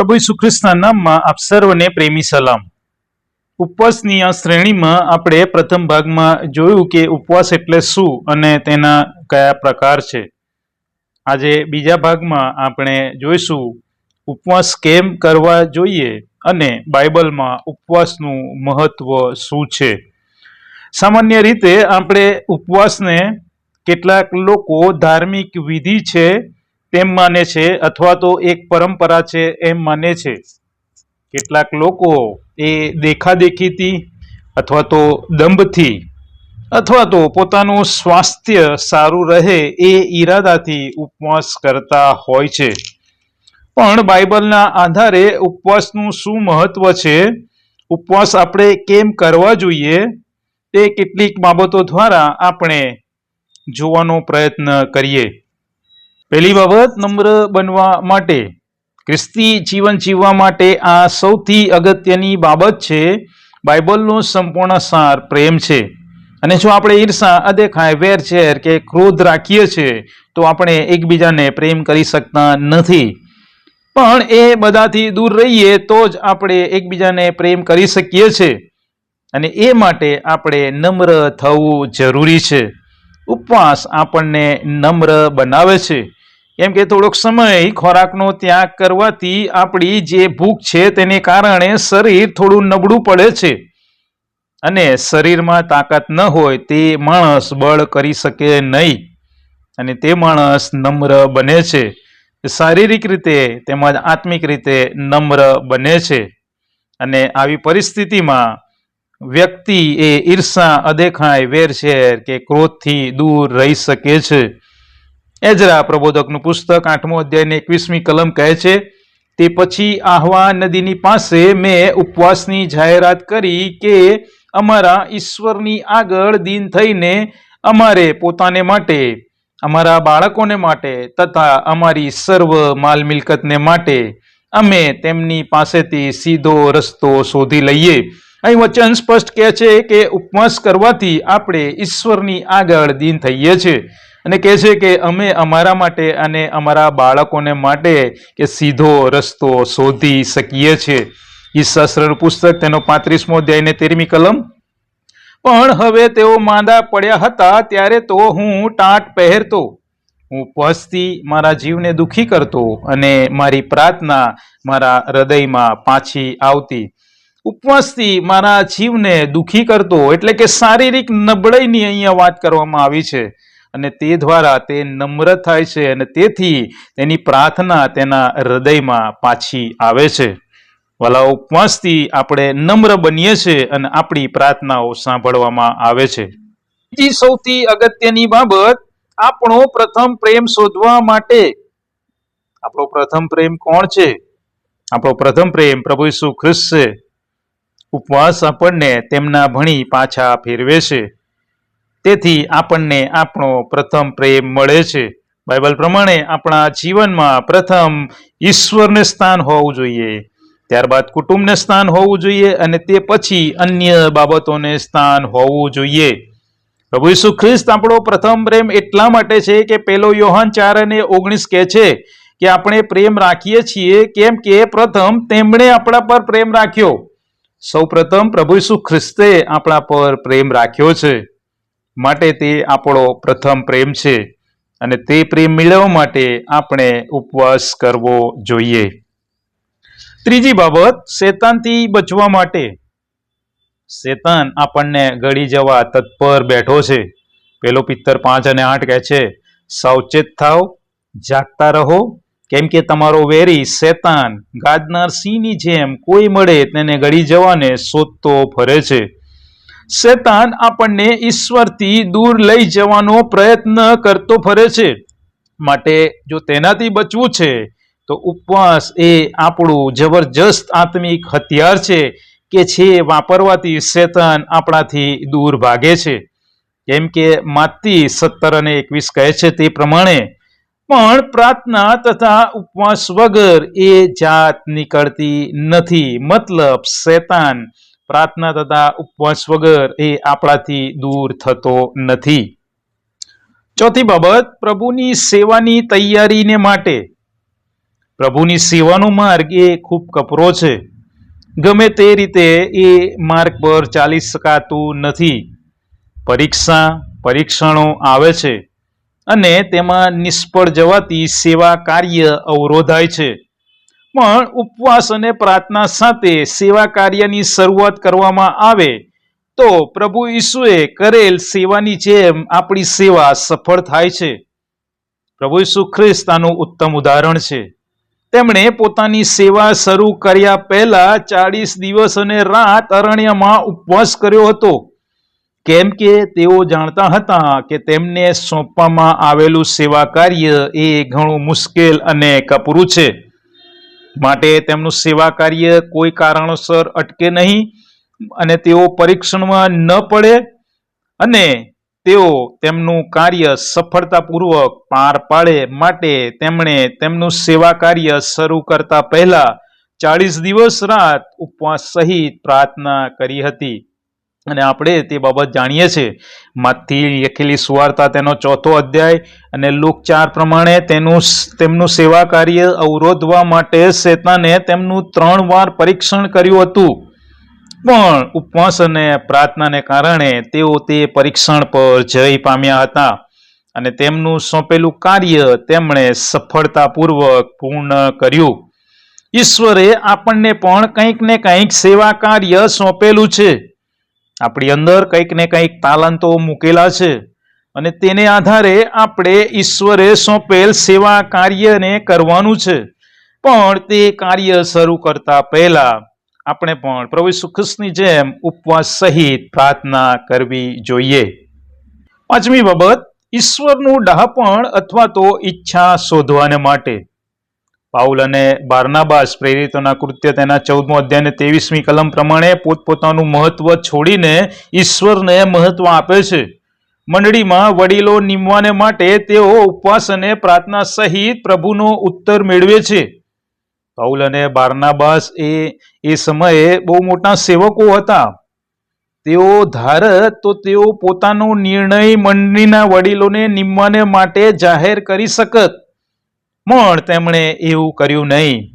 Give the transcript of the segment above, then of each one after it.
પ્રભુ ઈસુ નામમાં આપ સર્વને પ્રેમી સલામ. ઉપવાસની આ શ્રેણીમાં આપણે પ્રથમ ભાગમાં જોયું કે ઉપવાસ એટલે શું અને તેના કયા પ્રકાર છે. આજે બીજા ભાગમાં આપણે જોઈશું ઉપવાસ કેમ કરવા જોઈએ અને બાઇબલમાં ઉપવાસનું મહત્વ શું છે. સામાન્ય રીતે આપણે ઉપવાસને કેટલાક લોકો ધાર્મિક વિધિ છે તેમ માને છે અથવા તો એક પરંપરા છે એમ માને છે. કેટલાક લોકો એ દેખાદેખીથી અથવા તો દંભથી અથવા તો પોતાનું સ્વાસ્થ્ય સારું રહે એ ઈરાદાથી ઉપવાસ કરતા હોય છે. પણ બાઇબલના આધારે ઉપવાસનું શું મહત્વ છે? ઉપવાસ આપણે કેમ કરવા જોઈએ? તે કેટલીક બાબતો દ્વારા આપણે જોવાનો પ્રયત્ન કરીએ. પહેલી બાબત નમ્ર બનવા માટે, ખ્રિસ્તી જીવન જીવવા માટે આ સૌથી અગત્યની બાબત છે, બાઇબલનો સંપૂર્ણ સાર પ્રેમ છે. અને જો આપણે ઈર્ષા, અદેખાય વેરઝેર કે ક્રોધ રાખીએ છીએ તો આપણે એકબીજાને પ્રેમ કરી શકતા નથી. પણ એ બધાથી દૂર રહીએ તો જ આપણે એકબીજાને પ્રેમ કરી શકીએ છીએ અને એ માટે આપણે નમ્ર થવું જરૂરી છે. ઉપવાસ આપણને નમ્ર બનાવે છે. કેમ કે થોડોક સમય ખોરાકનો ત્યાગ કરવાથી આપણી જે ભૂખ છે તેને કારણે શરીર થોડું નબળું પડે છે. અને શરીરમાં તાકાત ન હોય તે માણસ બળ કરી શકે નહીં. અને તે માણસ નમ્ર બને છે. શારીરિક રીતે તેમજ આત્મિક રીતે નમ્ર બને છે. અને આવી પરિસ્થિતિમાં વ્યક્તિ એ ઈર્ષા, અદેખાય વેરશેર કે ક્રોધથી દૂર રહી શકે છે. એજરા પ્રબોધકનું પુસ્તક, આઠમો અધ્યાયને એકવીસમી કલમ કહે છે, તે પછી આહવા નદીની પાસે મેં ઉપવાસની જાહેરાત કરી કે અમારા ઈશ્વરની આગળ દિન થઈને અમારે પોતાને માટે, અમારા બાળકોને માટે તથા અમારી સર્વ માલ મિલકતને માટે અમે તેમની પાસેથી સીધો રસ્તો શોધી લઈએ. અહીં વચન સ્પષ્ટ કહે છે કે ઉપવાસ કરવાથી આપણે ઈશ્વરની આગળ દિન થઈએ છીએ. અને કહે છે કે અમે અમારા માટે અને અમારા બાળકોને માટે કે સીધો રસ્તો શોધી શકીએ છીએ ઈશાસ્ત્રનું પુસ્તક, તેનો પાંત્રીસમો અધ્યાય ને તેરમી કલમ. પણ હવે તેઓ માંદા પડ્યા હતા, ત્યારે તો હું ટાંટ પહેરતો. હું ઉપવાસથી મારા જીવને દુખી કરતો અને મારી પ્રાર્થના મારા હૃદયમાં પાછી આવતી. ઉપવાસથી મારા જીવને દુખી કરતો, એટલે કે શારીરિક નબળાઈની અહીંયા વાત કરવામાં આવી છે. અને તે દ્વારા તે નમ્ર થાય છે અને તેથી તેની પ્રાર્થના તેના હૃદયમાં પાછી આવે છે. વાલા ઉપવાસથી આપણે નમ્ર બનીએ છીએ અને આપણી પ્રાર્થનાઓ સાંભળવામાં આવે છે. બીજી સૌથી અગત્યની બાબત, આપણો પ્રથમ પ્રેમ શોધવા માટે. આપણો પ્રથમ પ્રેમ કોણ છે? આપણો પ્રથમ પ્રેમ પ્રભુ ઈસુ ખ્રિસ્ત છે. ઉપવાસ આપણને તેમના ભણી પાછા ફેરવે છે. તેથી આપણને આપણો પ્રથમ પ્રેમ મળે છે. બાઇબલ પ્રમાણે આપણા જીવનમાં પ્રથમ ઈશ્વરને સ્થાન હોવું જોઈએ, ત્યારબાદ કુટુંબને સ્થાન હોવું જોઈએ અને તે પછી અન્ય બાબતોને સ્થાન હોવું જોઈએ. પ્રભુ ઈસુ ખ્રિસ્ત આપણો પ્રથમ પ્રેમ એટલા માટે છે કે પેલો યોહાન ચાર અને ઓગણીસ કહે છે કે આપણે પ્રેમ રાખીએ છીએ કેમ કે પ્રથમ તેમણે આપણા પર પ્રેમ રાખ્યો. સૌ પ્રથમ પ્રભુ ઈસુ ખ્રિસ્તે આપણા પર પ્રેમ રાખ્યો છે. માટે તે આપણો પ્રથમ પ્રેમ છે અને તે પ્રેમ મેળવવા માટે આપણે ઉપવાસ કરવો જોઈએ. ત્રીજી બાબત, શેતાનથી બચવા માટે. શેતાન આપણને ગળી જવા તત્પર બેઠો છે. પેલો પિત્તર પાંચ અને આઠ કહે છે, સાવચેત થાવ જાગતા રહો. કેમ કે તમારો વેરી શેતાન ગાદનાર સિંહની જેમ કોઈ મળે તેને ગળી જવાને શોધતો ફરે છે. શેતાન આપણને ઈશ્વરથી દૂર લઈ જવાનો પ્રયત્ન કરતો ફરે છે. માટે જો તેનાથી બચવું છે, તો ઉપવાસ એ આપણું જબરજસ્ત આત્મિક હથિયાર છે કે છે વાપરવાથી શેતાન આપણાથી દૂર ભાગે છે. કેમ કે માતી સત્તર અને એકવીસ કહે છે તે પ્રમાણે, પણ પ્રાર્થના તથા ઉપવાસ વગર એ જાત નીકળતી નથી. મતલબ શેતાન પ્રાર્થના તથા ઉપવાસ વગર એ આપણાથી દૂર થતો નથી. ચોથી બાબત, પ્રભુની સેવાની તૈયારીને માટે. પ્રભુની સેવાનો માર્ગ એ ખૂબ કપરો છે. ગમે તે રીતે એ માર્ગ પર ચાલી શકાતું નથી. પરીક્ષા, પરીક્ષણો આવે છે અને તેમાં નિષ્ફળ જવાથી સેવા કાર્ય અવરોધાય છે. પણ ઉપવાસ અને પ્રાર્થના સાથે સેવા કાર્યની શરૂઆત કરવામાં આવે તો પ્રભુ ઈસુએ કરેલ સેવાની જેમ આપણી સેવા સફળ થાય છે. પ્રભુ ઈસુ ખ્રિસ્ત આનું ઉત્તમ ઉદાહરણ છે. તેમણે પોતાની સેવા શરૂ કર્યા પહેલા ચાળીસ દિવસ અને રાત અરણ્યમાં ઉપવાસ કર્યો હતો. કેમ કે તેઓ જાણતા હતા કે તેમને સોંપવામાં આવેલું સેવા કાર્ય એ ઘણું મુશ્કેલ અને કપરું છે. માટે તેમનું સેવા કાર્ય કોઈ કારણોસર અટકે નહીં અને તેઓ પરીક્ષણમાં ન પડે અને તેઓ તેમનું કાર્ય સફળતાપૂર્વક પાર પાડે માટે તેમણે તેમનું સેવા કાર્ય શરૂ કરતા પહેલા ચાળીસ દિવસ રાત ઉપવાસ સહિત પ્રાર્થના કરી હતી. અને આપણે તે બાબત જાણીએ છીએ. માથી લખેલી સુવાર્તા તેનો ચોથો અધ્યાય અને લુક ચાર પ્રમાણે તેનું તેમનું સેવા કાર્ય અવરોધવા માટે શેતાને તેમનું ત્રણ વાર પરીક્ષણ કર્યું હતું. પણ ઉપવાસ અને પ્રાર્થનાને કારણે તેઓ તે પરીક્ષણ પર જય પામ્યા હતા અને તેમનું સોંપેલું કાર્ય તેમણે સફળતાપૂર્વક પૂર્ણ કર્યું. ઈશ્વરે આપણને પણ કંઈક ને કંઈક સેવા કાર્ય સોંપેલું છે. આપણી અંદર કંઈક ને કંઈક તાલંતો મૂકેલા છે અને તેને આધારે આપણે ઈશ્વરે સોંપેલ સેવા કાર્યને કરવાનું છે. પણ તે કાર્ય શરૂ કરતા પહેલા આપણે પણ પ્રભુ ઈસુ જેમ ઉપવાસ સહિત પ્રાર્થના કરવી જોઈએ. પાંચમી બાબત, ઈશ્વરનું ડહાપણ અથવા તો ઈચ્છા શોધવાને માટે. પાઉલ અને બારનાબાસ પ્રેરિતોના કૃત્ય તેના ચૌદમો અધ્યાય અને ત્રેવીસમી કલમ પ્રમાણે પોતપોતાનું મહત્વ છોડીને ઈશ્વરને મહત્વ આપે છે. મંડળીમાં વડીલો નિમવાને માટે તેઓ ઉપવાસ અને પ્રાર્થના સહિત પ્રભુનો ઉત્તર મેળવે છે. પાઉલ અને બારનાબાસ એ એ સમયે બહુ મોટા સેવકો હતા. તેઓ ધારત તો તેઓ પોતાનો નિર્ણય મંડળીના વડીલોને નિમવાને માટે જાહેર કરી શકત. પણ તેમણે એવું કર્યું નહીં.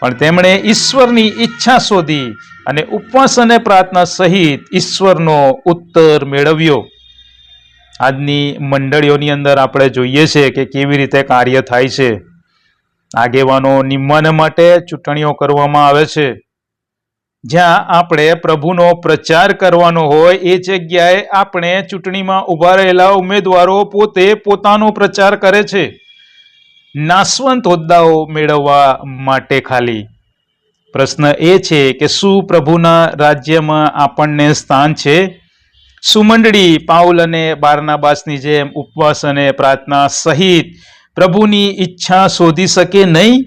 પણ તેમણે ઈશ્વરની ઈચ્છા શોધી અને ઉપવાસ અને પ્રાર્થના સહિત ઈશ્વરનો ઉત્તર મેળવ્યો. આજની મંડળીઓની અંદર આપણે જોઈએ છે કે કેવી રીતે કાર્ય થાય છે. આગેવાનો નિમવાને માટે ચૂંટણીઓ કરવામાં આવે છે. જ્યાં આપણે પ્રભુનો પ્રચાર કરવાનો હોય એ જગ્યાએ આપણે ચૂંટણીમાં ઊભા રહેલા ઉમેદવારો પોતે પોતાનો પ્રચાર કરે છે. નાશવંત હોદ્દાઓ મેળવવા માટે ખાલી. પ્રશ્ન એ છે કે શું પ્રભુના રાજ્યમાં આપણને સ્થાન છે? સુમંડળી, પાઉલ અને બારનાબાસની જેમ ઉપવાસ અને પ્રાર્થના સહિત પ્રભુની ઈચ્છા શોધી શકે નહીં?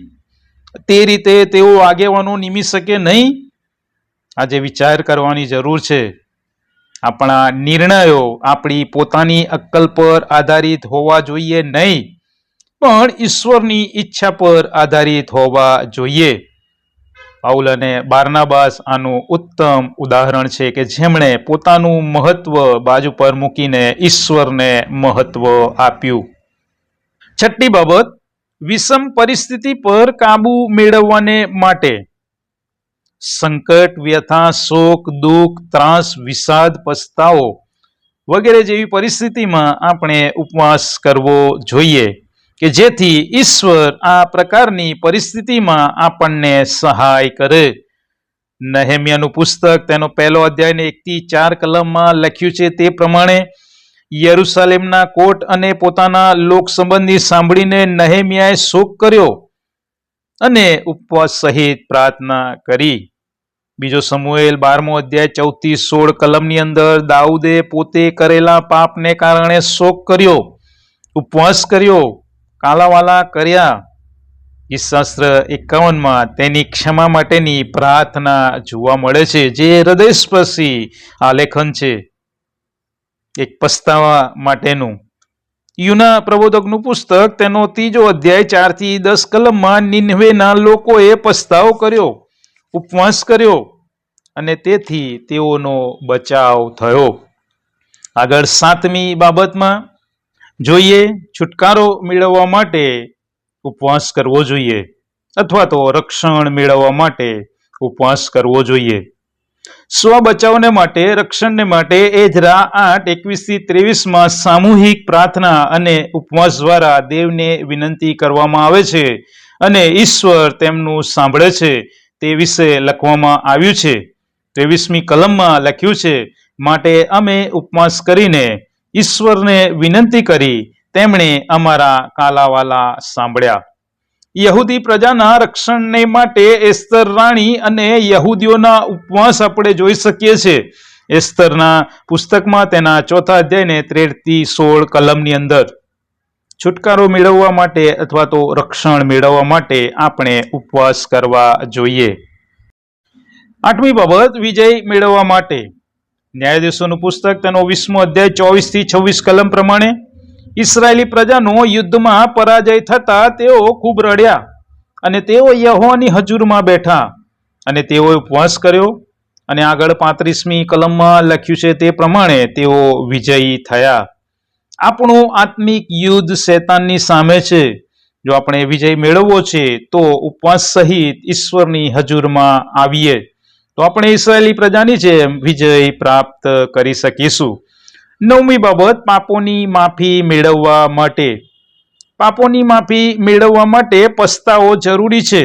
તે રીતે તેઓ આગેવાનો નિમી શકે નહીં? આજે વિચાર કરવાની જરૂર છે. આપણા નિર્ણયો આપણી પોતાની અક્કલ પર આધારિત હોવા જોઈએ નહીં. પણ ઈશ્વરની ઈચ્છા પર આધારિત હોવા જોઈએ. પાઉલ અને બારનાબાસ આનું ઉત્તમ ઉદાહરણ છે કે જેમણે પોતાનું મહત્વ બાજુ પર મૂકીને ઈશ્વરને મહત્વ આપ્યું. છઠ્ઠી બાબત, વિષમ પરિસ્થિતિ પર કાબુ મેળવવાને માટે. સંકટ, વ્યથા, શોક, દુઃખ, ત્રાસ, વિષાદ, પસ્તાવો વગેરે જેવી પરિસ્થિતિમાં આપણે ઉપવાસ કરવો જોઈએ. કે જેથી ઈશ્વર આ પ્રકારની પરિસ્થિતિમાં આપણને સહાય કરે. નહેમિયાનું પુસ્તક તેનો પહેલો અધ્યાયને એકથી ચાર કલમમાં લખ્યું છે તે પ્રમાણે, યરુસાલેમના કોટ અને પોતાના લોક સંબંધી સાંભળીને નહેમિયાએ શોક કર્યો અને ઉપવાસ સહિત પ્રાર્થના કરી. બીજો સમુએલ બારમો અધ્યાય ચૌથી સોળ કલમની અંદર, દાઉદે પોતે કરેલા પાપને કારણે શોક કર્યો, ઉપવાસ કર્યો કાલાવાલા કર્યા. ઈશાસ્ત્ર એકાવનમાં તેની ક્ષમા માટેની પ્રાર્થના જોવા મળે છે, જે હૃદયસ્પર્શી આલેખન છે. એક પસ્તાવા માટેનું. યુના પ્રબોધકનું પુસ્તક, તેનો ત્રીજો અધ્યાય ચારથી દસ કલમમાં નિન્હવેના લોકોએ પસ્તાવો કર્યો, ઉપવાસ કર્યો અને તેથી તેઓનો બચાવ થયો. આગળ સાતમી બાબતમાં જોઈએ, છુટકારો મેળવવા માટે ઉપવાસ કરવો જોઈએ અથવા તો રક્ષણ મેળવવા માટે ઉપવાસ કરવો જોઈએ. સ્વ બચાવને માટે, રક્ષણને માટે એજરા આઠ, એકવીસથી ત્રેવીસમાં સામૂહિક પ્રાર્થના અને ઉપવાસ દ્વારા દેવને વિનંતી કરવામાં આવે છે અને ઈશ્વર તેમનું સાંભળે છે તે વિશે લખવામાં આવ્યું છે. ત્રેવીસમી કલમમાં લખ્યું છે, માટે અમે ઉપવાસ કરીને ઈશ્વરને વિનંતી કરી તેમણે અમારા કાલાવાલા સાંભળ્યા. યહૂદી પ્રજાના રક્ષણને માટે એસ્તર રાણી અને યહૂદીઓના ઉપવાસ આપણે જોઈ શકીએ છીએ. એસ્તરના પુસ્તકમાં તેના ચોથા અધ્યાયને ત્રેડતી સોળ કલમની અંદર. છુટકારો મેળવવા માટે અથવા તો રક્ષણ મેળવવા માટે આપણે ઉપવાસ કરવા જોઈએ. આઠમી બાબત, વિજય મેળવવા માટે. ન્યાયાધીશોનું પુસ્તક તેનો વીસમો અધ્યાય ચોવીસથી છવ્વીસ કલમ પ્રમાણે, ઇસરાયેલી પ્રજાનો યુદ્ધમાં પરાજય થતા તેઓ ખૂબ રડ્યા અને તેઓ યહોવાની હજુરમાં બેઠા. અને તેઓએ ઉપવાસ કર્યો અને આગળ પાંત્રીસમી કલમમાં લખ્યું છે તે પ્રમાણે તેઓ વિજયી થયા. આપણું આત્મિક યુદ્ધ શેતાનની સામે છે. જો આપણે વિજય મેળવવો છે, તો ઉપવાસ સહિત ઈશ્વરની હજુરમાં આવીએ. તો આપણે ઈસરાયેલી પ્રજાની જે વિજય પ્રાપ્ત કરી શકીશું. નવમી બાબત, પાપોની માફી મેળવવા માટે. પાપોની માફી મેળવવા માટે પસ્તાવો જરૂરી છે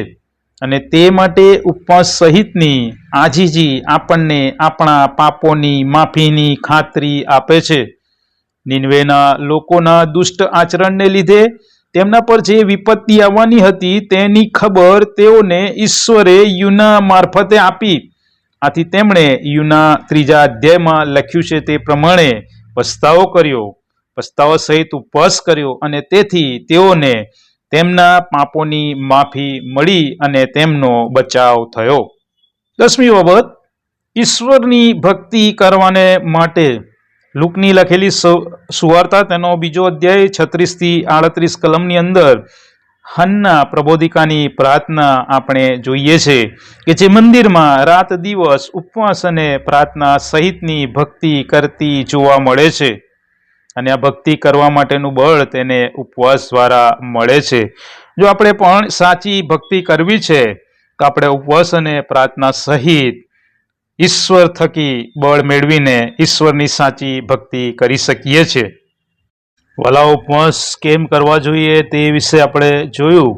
અને તે માટે ઉપવાસ સહિતની આજીજી આપણને આપણા પાપોની માફીની ખાતરી આપે છે. નિનવેના લોકોના દુષ્ટ આચરણને લીધે તેમના પર જે વિપત્તિ આવવાની હતી તેની ખબર તેઓને ઈશ્વરે યુના મારફતે આપી. આથી તેમણે યુના ત્રીજા અધ્યાયમાં લખ્યું છે તે પ્રમાણે પસ્તાવો કર્યો, પસ્તાવો સહિત ઉપવાસ કર્યો અને તેથી તેઓને તેમના પાપોની માફી મળી અને તેમનો બચાવ થયો. દસમી બાબત, ઈશ્વરની ભક્તિ કરવાને માટે લુકની લખેલી સુવાર્તા તેનો બીજો અધ્યાય છત્રીસથી આડત્રીસ કલમની અંદર હન્ના પ્રબોધિકાની પ્રાર્થના આપણે જોઈએ છે કે જે મંદિરમાં રાત દિવસ ઉપવાસ અને પ્રાર્થના સહિતની ભક્તિ કરતી જોવા મળે છે. અને આ ભક્તિ કરવા માટેનું બળ તેને ઉપવાસ દ્વારા મળે છે. જો આપણે પણ સાચી ભક્તિ કરવી છે, તો આપણે ઉપવાસ અને પ્રાર્થના સહિત ઈશ્વર થકી બળ મેળવીને ઈશ્વરની સાચી ભક્તિ કરી શકીએ છીએ. વલા ઉપવાસ કેમ કરવા જોઈએ તે વિશે આપણે જોયું.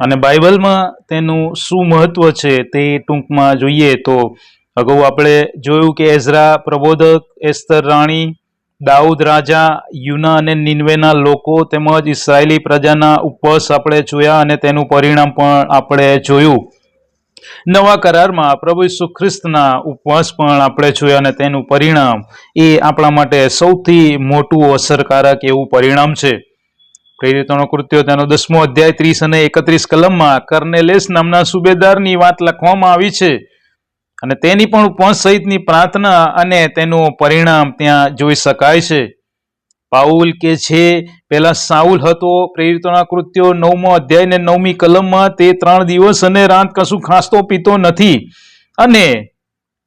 અને બાઇબલમાં તેનું શું મહત્વ છે તે ટૂંકમાં જોઈએ તો અગાઉ આપણે જોયું કે એઝરા પ્રબોધક, એસ્તર રાણી, દાઉદ રાજા, યુના અને નિન્વેના લોકો તેમજ ઇસરાયેલી પ્રજાના ઉપવાસ આપણે જોયા અને તેનું પરિણામ પણ આપણે જોયું. નવા કરારમાં પ્રભુ ઈસુ ખ્રિસ્તના ઉપવાસ પણ આપણે જોયા અને તેનું પરિણામ એ આપણા માટે સૌથી મોટું અસરકારક એવું પરિણામ છે. પ્રેરિતોનો કૃત્યો, તેનો દસમો અધ્યાય, ત્રીસ અને એકત્રીસ કલમમાં કર્નેલેસ નામના સુબેદારની વાત લખવામાં આવી છે. અને તેની પણ ઉપવાસ સહિતની પ્રાર્થના અને તેનું પરિણામ ત્યાં જોઈ શકાય છે. પાઉલ કે છે પેલા સાઉલ હતો, પ્રેરિતોના કૃત્યો, નવમો અધ્યાય ને નવમી કલમમાં તે ત્રણ દિવસ અને રાત કશું ખાસતો પીતો નથી. અને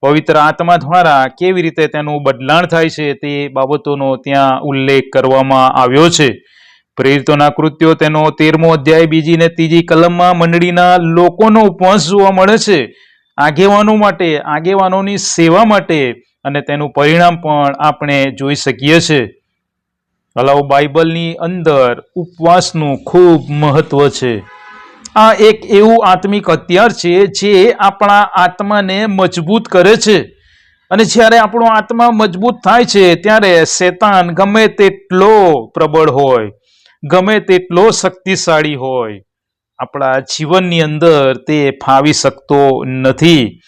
પવિત્ર આત્મા દ્વારા કેવી રીતે તેનું બદલાણ થાય છે તે બાબતોનો ત્યાં ઉલ્લેખ કરવામાં આવ્યો છે. પ્રેરિતોના કૃત્યો તેનો તેરમો અધ્યાય, બીજી ને ત્રીજી કલમમાં મંડળીના લોકોનો ઉપવાસ જોવા મળે છે. આગેવાનો માટે, આગેવાનોની સેવા માટે અને તેનું પરિણામ પણ આપણે જોઈ શકીએ છીએ. હલાવ બાઇબલની અંદર ઉપવાસનું ખૂબ મહત્વ છે. આ એક એવું આત્મિક હથિયાર છે જે આપણા આત્માને મજબૂત કરે છે. અને જ્યારે આપણો આત્મા મજબૂત થાય છે, ત્યારે શેતાન ગમે તેટલો પ્રબળ હોય, ગમે તેટલો શક્તિશાળી હોય, આપણા જીવનની અંદર તે ફાવી શકતો નથી.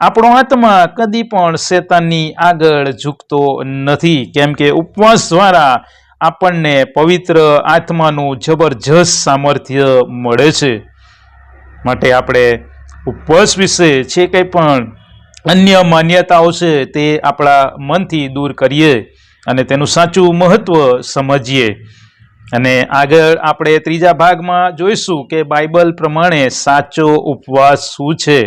આપણો આત્મા કદી પણ શેતાનની આગળ ઝૂકતો નથી. કેમ કે ઉપવાસ દ્વારા આપણને પવિત્ર આત્માનું જબરજસ્ત સામર્થ્ય મળે છે. માટે આપણે ઉપવાસ વિશે જે કંઈ પણ અન્ય માન્યતાઓ છે તે આપણા મનથી દૂર કરીએ અને તેનું સાચું મહત્ત્વ સમજીએ. અને આગળ આપણે ત્રીજા ભાગમાં જોઈશું કે બાઇબલ પ્રમાણે સાચો ઉપવાસ શું છે.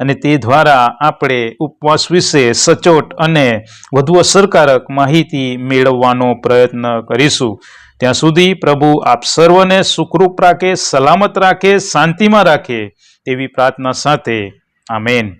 અને તે દ્વારા આપણે ઉપવાસ વિશે સચોટ અને વધુ અસરકારક માહિતી મેળવવાનો પ્રયત્ન કરીશું. ત્યાં સુધી પ્રભુ આપ સર્વને સુખરૂપ રાખે, સલામત રાખે, શાંતિમાં રાખે તેવી પ્રાર્થના સાથે. આમેન.